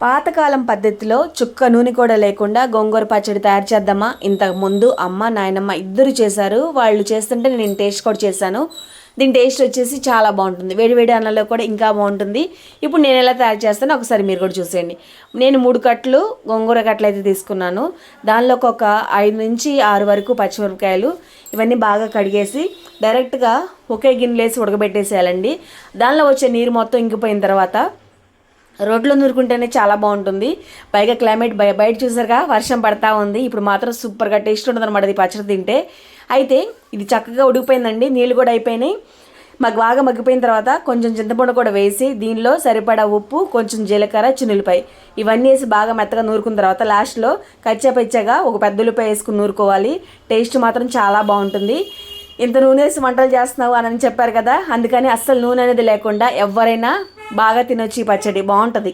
పాతకాలం పద్ధతిలో చుక్క నూనె కూడా లేకుండా గోంగూర పచ్చడి తయారు చేద్దామా? ఇంతకు ముందు అమ్మ నాయనమ్మ ఇద్దరు చేశారు. వాళ్ళు చేస్తుంటే నేను టేస్ట్ కూడా చేశాను. దీని టేస్ట్ వచ్చేసి చాలా బాగుంటుంది. వేడివేడి అన్నంలో కూడా ఇంకా బాగుంటుంది. ఇప్పుడు నేను ఎలా తయారు చేస్తానో ఒకసారి మీరు కూడా చూసేయండి. నేను మూడు కట్లు గోంగూర కట్లు అయితే తీసుకున్నాను. దానిలోకి ఒక ఐదు నుంచి ఆరు వరకు పచ్చిమిరపకాయలు ఇవన్నీ బాగా కడిగేసి డైరెక్ట్గా ఒకే గిన్నెలేసి ఉడకబెట్టేసేయాలండి. దానిలో వచ్చే నీరు మొత్తం ఇంకిపోయిన తర్వాత రోడ్లో నూరుకుంటేనే చాలా బాగుంటుంది. పైగా క్లైమేట్ బయ బయట చూసారుగా వర్షం పడతా ఉంది. ఇప్పుడు మాత్రం సూపర్గా టేస్ట్ ఉంటుంది అనమాట ఇది పచ్చడి తింటే. అయితే ఇది చక్కగా ఉడికిపోయిందండి. నీళ్ళు కూడా అయిపోయినాయి. మాకు బాగా మగ్గిపోయిన తర్వాత కొంచెం చింతపండు కూడా వేసి దీనిలో సరిపడా ఉప్పు కొంచెం జీలకర్ర చిన్నులపై. ఇవన్నీ వేసి బాగా మెత్తగా నూరుకున్న తర్వాత లాస్ట్లో కచ్చాపెచ్చగా ఒక పెద్ద ఉల్లిపాయ వేసుకుని నూరుకోవాలి. టేస్ట్ మాత్రం చాలా బాగుంటుంది. ఇంత నూనె వేసి వంటలు చేస్తున్నావు అని చెప్పారు కదా. అందుకని అస్సలు నూనె అనేది లేకుండా ఎవరైనా బాగా తినొచ్చు ఈ పచ్చడి బాగుంటుంది.